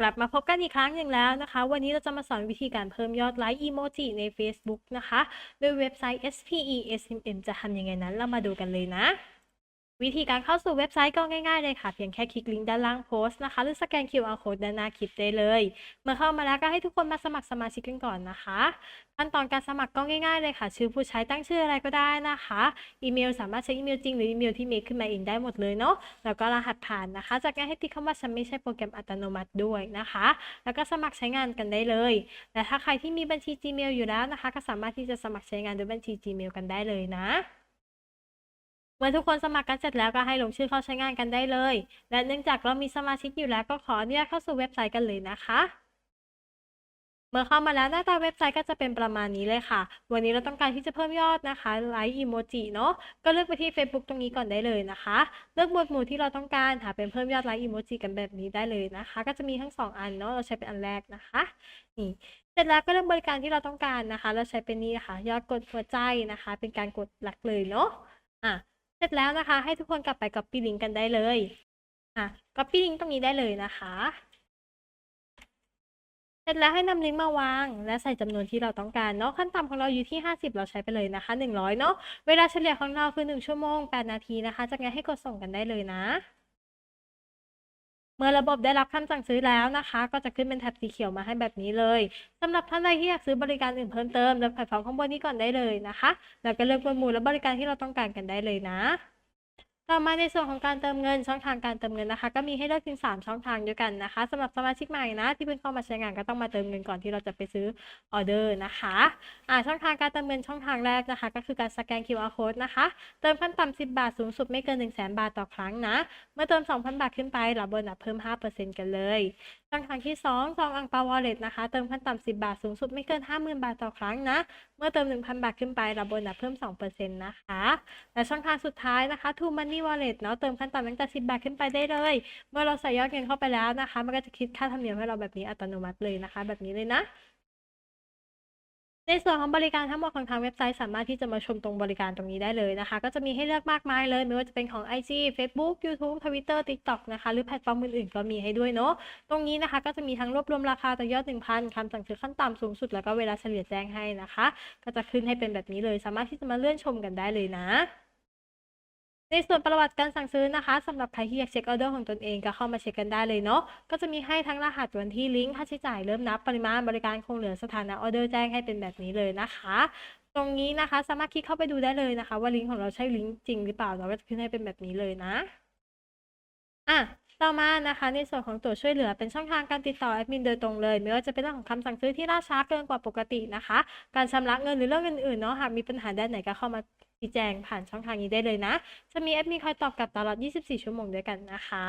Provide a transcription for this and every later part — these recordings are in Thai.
กลับมาพบกันอีกครั้งหนึ่งแล้วนะคะ วันนี้เราจะมาสอนวิธีการเพิ่มยอดไลค์อีโมจิใน Facebook นะคะ โดยเว็บไซต์ SPESMM จะทำยังไงนั้น เรามาดูกันเลยนะ วิธีการเข้าสู่เว็บไซต์ก็ง่ายๆเลยค่ะ เพียงแค่คลิกลิงก์ด้านล่างโพสต์นะคะ หรือสแกน QR code ด้านหน้าคลิปได้เลย เมื่อเข้ามาแล้วก็ให้ทุกคนมาสมัครสมาชิกกันก่อนนะคะขั้นตอนการสมัครก็ง่ายๆเลยค่ะ ชื่อผู้ใช้ตั้งชื่ออะไรก็ได้นะคะ อีเมลสามารถใช้อีเมลจริงหรืออีเมลที่เมคขึ้นมาเองได้หมดเลยเนาะแล้วก็รหัสผ่านนะคะ จากนั้นให้ติ๊กคำว่าฉันไม่ใช่โปรแกรมอัตโนมัติด้วยนะคะ แล้วก็สมัครใช้งานกันได้เลยและถ้าใครที่มีบัญชี Gmail อยู่แล้วนะคะ ก็สามารถที่จะสมัครใช้งานด้วยบัญชี Gmail กันได้เลยนะ เมื่อทุกคนสมัครกันเสร็จแล้วก็ให้ลงชื่อเข้าใช้งานกันได้เลย และเนื่องจากเรามีสมาชิกอยู่แล้วก็ขออนุญาตเข้าสู่เว็บไซต์กันเลยนะคะ เมื่อเข้ามาแล้วหน้าตาเว็บไซต์ก็จะเป็นประมาณนี้เลยค่ะ วันนี้เราต้องการที่จะเพิ่มยอดนะคะไลค์อีโมจิเนาะก็เลือกไปที่ Facebook ตรงนี้ก่อนได้เลยนะคะ เลือกหมวดหมู่ที่เราต้องการหาเป็นเพิ่มยอดไลค์อีโมจิกันแบบนี้ได้เลยนะคะ ก็จะมีทั้งสองอันเนาะเราใช้เป็นอันแรกนะคะนี่เสร็จแล้วก็เลือกบริการที่เราต้องการนะคะ เราใช้เป็นนี้นะคะยอดกดหัวใจนะคะ เป็นการกดหลักเลยเนาะอะ เสร็จแล้วนะคะ ให้ทุกคนกลับไป copy link กันได้เลยอะ copy link ตรงนี้ได้เลยนะคะ เสร็จแล้วให้นำลิงก์มาวาง และใส่จำนวนที่เราต้องการเนาะขั้นต่ำของเราอยู่ที่ 50 เราใช้ไปเลยนะคะ 100 เนาะเวลาเฉลี่ยของเราคือ 1 ชั่วโมง 8 นาทีนะคะจากนั้นให้กดส่งกันได้เลยนะ เมื่อระบบได้รับคำสั่งซื้อแล้วนะคะ ก็จะขึ้นเป็นแท็บสีเขียวมาให้แบบนี้เลยสำหรับท่านใดที่อยากซื้อบริการอื่นเพิ่มเติมเลือกแพลตฟอร์มข้างบนนี้ก่อนได้เลยนะคะ แล้วก็เลือกหมวดหมู่และบริการที่เราต้องการกันได้เลยนะ ต่อมาในส่วนของการเติมเงินช่องทางการเติมเงินนะคะ ก็มีให้เลือกถึง 3 ช่องทางด้วยกันนะคะสำหรับสมาชิกใหม่นะที่เพิ่งเข้ามาใช้งานก็ต้องมาเติมเงินก่อนที่เราจะไปซื้อออเดอร์นะคะอ่าช่องทางการเติมเงินช่องทางแรกนะคะ ก็คือการสแกน QR code นะคะ เติมขั้นต่ำ10 บาทสูงสุดไม่เกิน 1 0 0 0 0แบาทต่อครั้งนะ เมื่อเติม 2,000 บาทขึ้นไปรับโบนัสเพิ่ม 5%กันเลยช่องทางที่2ซองอังเปาวอลเล็ตนะคะเติมขั้นต่ำ10 บาทสูงสุดไม่เกิน 50,000 บาทต่อครั้งนะ เมื่อเติม 1,000 บาทขึ้นไปรับโบนัสเพิ่ม 2%นะคะและช่องทางสุดท้ายนะคะ True Money Wallet เนาะเติมขั้นต่ำตั้งแต่10 บาทขึ้นไปได้เลย เมื่อเราใส่ยอดเงินเข้าไปแล้วนะคะ มันก็จะคิดค่าธรรมเนียมให้เราแบบนี้อัตโนมัติเลยนะคะ แบบนี้เลยนะในส่วนของบริการทั้งหมดของทางเว็บไซต์สามารถที่จะมาชมตรงบริการตรงนี้ได้เลยนะคะ ก็จะมีให้เลือกมากมายเลย ไม่ว่าจะเป็นของ IG Facebook YouTube Twitter TikTok นะคะ หรือแพลตฟอร์มอื่นๆ ก็มีให้ด้วยเนาะตรงนี้นะคะก็จะมีทั้งรวบรวมราคาต่อยอด 1,000คำสั่งซื้อขั้นต่ำสูงสุด แล้วก็เวลาเฉลี่ยแจ้งให้นะคะ ก็จะขึ้นให้เป็นแบบนี้เลย สามารถที่จะมาเลื่อนชมกันได้เลยนะ ในส่วนประวัติการสั่งซื้อนะคะสำหรับใครที่อยากเช็คออเดอร์ของตนเองก็เข้ามาเช็คกันได้เลยเนาะก็จะมีให้ทั้งรหัสวันที่ลิงก์ค่าใช้จ่ายเริ่มนับปริมาณบริการคงเหลือสถานะออเดอร์แจ้งให้เป็นแบบนี้เลยนะคะ ตรงนี้นะคะสามารถคลิกเข้าไปดูได้เลยนะคะ ว่าลิงก์ของเราใช่ลิงก์จริงหรือเปล่าเราก็จะขึ้นให้เป็นแบบนี้เลยนะ อะต่อมานะคะ ในส่วนของตัวช่วยเหลือเป็นช่องทางการติดต่อแอดมินโดยตรงเลย ไม่ว่าจะเป็นเรื่องของคำสั่งซื้อที่ล่าช้าเกินกว่าปกตินะคะ การชำระเงินหรือเรื่องอื่นๆเนาะหากมีปัญหาด้านไหนก็เข้ามาชี้แจงผ่านช่องทางนี้ได้เลยนะ จะมีแอดมินคอยตอบกลับตลอด 24 ชั่วโมงด้วยกันนะคะ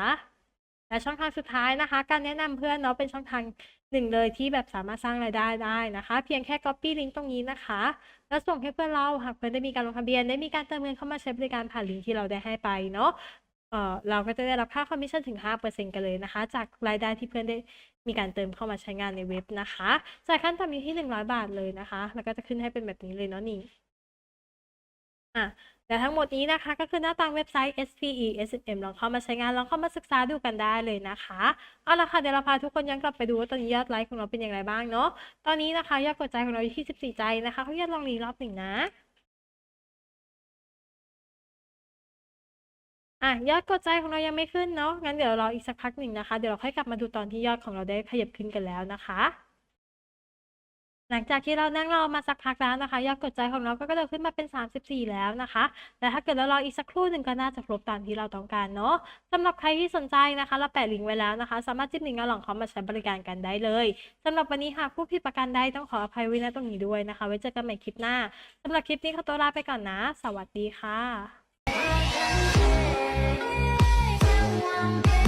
และช่องทางสุดท้ายนะคะ การแนะนำเพื่อนเนาะเป็นช่องทางหนึ่งเลยที่แบบสามารถสร้างรายได้ได้นะคะ เพียงแค่ copy link ตรงนี้นะคะ แล้วส่งให้เพื่อนเราหากเพื่อนได้มีการลงทะเบียนได้มีการเติมเงินเข้ามาใช้บริการผ่านลิงก์ที่เราได้ให้ไปเนาะ เอ่อเราก็จะได้รับค่าคอมมิชชั่นถึง 5%กันเลยนะคะ จากรายได้ที่เพื่อนได้มีการเติมเข้ามาใช้งานในเว็บนะคะจ่ายขั้นต่ำอยู่ที่ 100 บาทเลยนะคะ แล้วก็จะขึ้นให้เป็นแบบนี้เลยเนาะนี่อะและทั้งหมดนี้นะคะก็คือหน้าตาเว็บไซต์ SPE SMM ลองเข้ามาใช้งานลองเข้ามาศึกษาดูกันได้เลยนะคะ เอาละค่ะเดี๋ยวเราพาทุกคนย้อนกลับไปดูว่าตอนนี้ยอดไลค์ของเราเป็นอย่างไรบ้างเนาะตอนนี้นะคะยอดกดใจของเราอยู่ที่ 14 ใจนะคะเขายอดลองรีรอบหนึ่งนะ อะยอดกดใจของเรายังไม่ขึ้นเนาะงั้นเดี๋ยวรออีกสักพักหนึ่งนะคะ เดี๋ยวเราค่อยกลับมาดูตอนที่ยอดของเราได้ขยับขึ้นกันแล้วนะคะ หลังจากที่เรานั่งรอมาสักพักแล้วนะคะ ยอดกดใจของเราก็กระโดดขึ้นมาเป็น 34 แล้วนะคะแต่ถ้าเกิดเรารออีกสักครู่หนึ่งก็น่าจะครบตามที่เราต้องการเนาะสำหรับใครที่สนใจนะคะ เราแปะลิงก์ไว้แล้วนะคะ สามารถจิ้มลิงก์แล้วลองเข้ามาใช้บริการกันได้เลยสำหรับวันนี้หากผู้ผิดประการใดต้องขออภัยไว้ณตรงนี้ด้วยนะคะ ไว้เจอกันใหม่คลิปหน้าสำหรับคลิปนี้ขอตัวลาไปก่อนนะ สวัสดีค่ะ Thank you.